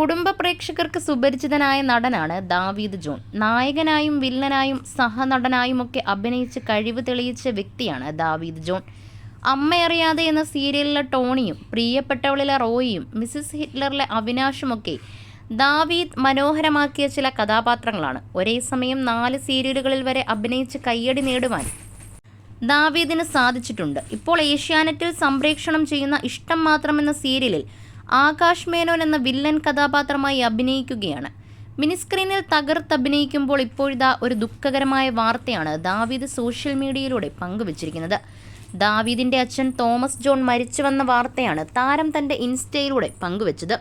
കുടുംബ പ്രേക്ഷകർക്ക് സുപരിചിതനായ നടനാണ് ദാവീദ് ജോൺ. നായകനായും വില്ലനായും സഹനടനായുമൊക്കെ അഭിനയിച്ച് കഴിവ് തെളിയിച്ച വ്യക്തിയാണ് ദാവീദ് ജോൺ. അമ്മയറിയാതെ എന്ന സീരിയലിലെ ടോണിയും പ്രിയപ്പെട്ടവളിലെ റോയിയും മിസ്സിസ് ഹിറ്റ്ലറിലെ അവിനാഷുമൊക്കെ ദാവീദ് മനോഹരമാക്കിയ ചില കഥാപാത്രങ്ങളാണ്. ഒരേ സമയം നാല് സീരിയലുകളിൽ വരെ അഭിനയിച്ച് കയ്യടി നേടുവാൻ ദാവീദിന് സാധിച്ചിട്ടുണ്ട്. ഇപ്പോൾ ഏഷ്യാനെറ്റിൽ സംപ്രേക്ഷണം ചെയ്യുന്ന ഇഷ്ടം മാത്രം എന്ന സീരിയലിൽ ആകാശ് മേനോൻ എന്ന വില്ലൻ കഥാപാത്രമായി അഭിനയിക്കുകയാണ്. മിനിസ്ക്രീനിൽ തകർത്തഭിനയിക്കുമ്പോൾ ഇപ്പോഴിതാ ഒരു ദുഃഖകരമായ വാർത്തയാണ് ദാവീദ് സോഷ്യൽ മീഡിയയിലൂടെ പങ്കുവച്ചിരിക്കുന്നത്. ദാവീദിന്റെ അച്ഛൻ തോമസ് ജോൺ മരിച്ചുവെന്ന വാർത്തയാണ് താരം തന്റെ ഇൻസ്റ്റയിലൂടെ പങ്കുവച്ചത്.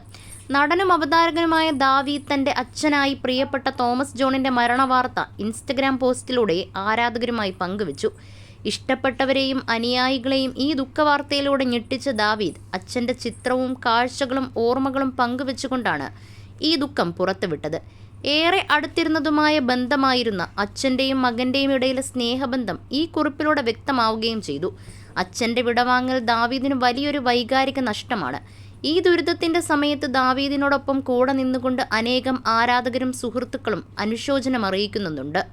നടനും അവതാരകനുമായ ദാവീദ് തന്റെ അച്ഛനായി പ്രിയപ്പെട്ട തോമസ് ജോണിന്റെ മരണവാർത്ത ഇൻസ്റ്റഗ്രാം പോസ്റ്റിലൂടെ ആരാധകരുമായി പങ്കുവച്ചു. ഇഷ്ടപ്പെട്ടവരെയും അനുയായികളെയും ഈ ദുഃഖവാർത്തയിലൂടെ ഞെട്ടിച്ച ദാവീദ് അച്ഛന്റെ ചിത്രവും കാഴ്ചകളും ഓർമ്മകളും പങ്കുവെച്ചുകൊണ്ടാണ് ഈ ദുഃഖം പുറത്തുവിട്ടത്. ഏറെ അടുത്തിരുന്നതുമായ ബന്ധമായിരുന്ന അച്ഛന്റെയും മകന്റെയും ഇടയിലെ സ്നേഹബന്ധം ഈ കുറിപ്പിലൂടെ വ്യക്തമാവുകയും ചെയ്തു. അച്ഛന്റെ വിടവാങ്ങൽ ദാവീദിന് വലിയൊരു വൈകാരിക നഷ്ടമാണ്. ഈ ദുരിതത്തിന്റെ സമയത്ത് ദാവീദിനോടൊപ്പം കൂടെ നിന്നുകൊണ്ട് അനേകം ആരാധകരും സുഹൃത്തുക്കളും അനുശോചനം അറിയിക്കുന്നുണ്ട്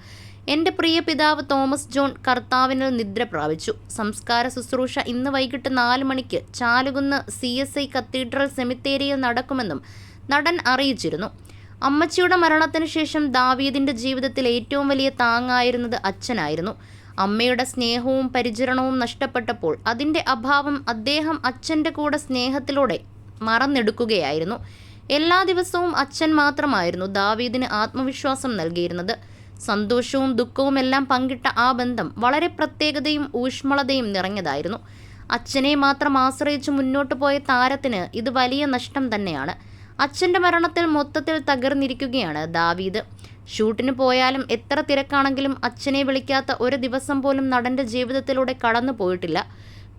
എന്റെ പ്രിയ പിതാവ് തോമസ് ജോൺ കർത്താവിനിൽ നിദ്ര പ്രാപിച്ചു. സംസ്കാര ശുശ്രൂഷ ഇന്ന് വൈകിട്ട് നാല് മണിക്ക് Chalukunnu C S I cathedral സെമിത്തേരിയിൽ നടക്കുമെന്നും നടൻ അറിയിച്ചിരുന്നു. അമ്മച്ചിയുടെ മരണത്തിന് ശേഷം ദാവീദിന്റെ ജീവിതത്തിൽ ഏറ്റവും വലിയ താങ്ങായിരുന്നത് അച്ഛനായിരുന്നു. അമ്മയുടെ സ്നേഹവും പരിചരണവും നഷ്ടപ്പെട്ടപ്പോൾ അതിന്റെ അഭാവം അദ്ദേഹം അച്ഛന്റെ കൂടെ സ്നേഹത്തിലൂടെ മറന്നെടുക്കുകയായിരുന്നു. എല്ലാ ദിവസവും അച്ഛൻ മാത്രമായിരുന്നു ദാവീദിന് ആത്മവിശ്വാസം നൽകിയിരുന്നത്. സന്തോഷവും ദുഃഖവും എല്ലാം പങ്കിട്ട ആ ബന്ധം വളരെ പ്രത്യേകതയും ഊഷ്മളതയും നിറഞ്ഞതായിരുന്നു. അച്ഛനെ മാത്രം ആശ്രയിച്ച് മുന്നോട്ട് പോയ താരത്തിന് ഇത് വലിയ നഷ്ടം തന്നെയാണ്. അച്ഛന്റെ മരണത്തിൽ മൊത്തത്തിൽ തകർന്നിരിക്കുകയാണ് ദാവീദ്. ഷൂട്ടിന് പോയാലും എത്ര തിരക്കാണെങ്കിലും അച്ഛനെ വിളിക്കാത്ത ഒരു ദിവസം പോലും നടന്റെ ജീവിതത്തിലൂടെ കടന്നു പോയിട്ടില്ല.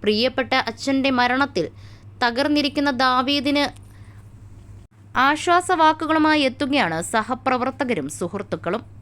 പ്രിയപ്പെട്ട അച്ഛന്റെ മരണത്തിൽ തകർന്നിരിക്കുന്ന ദാവീദിന് ആശ്വാസവാക്കുകളുമായി എത്തുകയാണ് സഹപ്രവർത്തകരും സുഹൃത്തുക്കളും.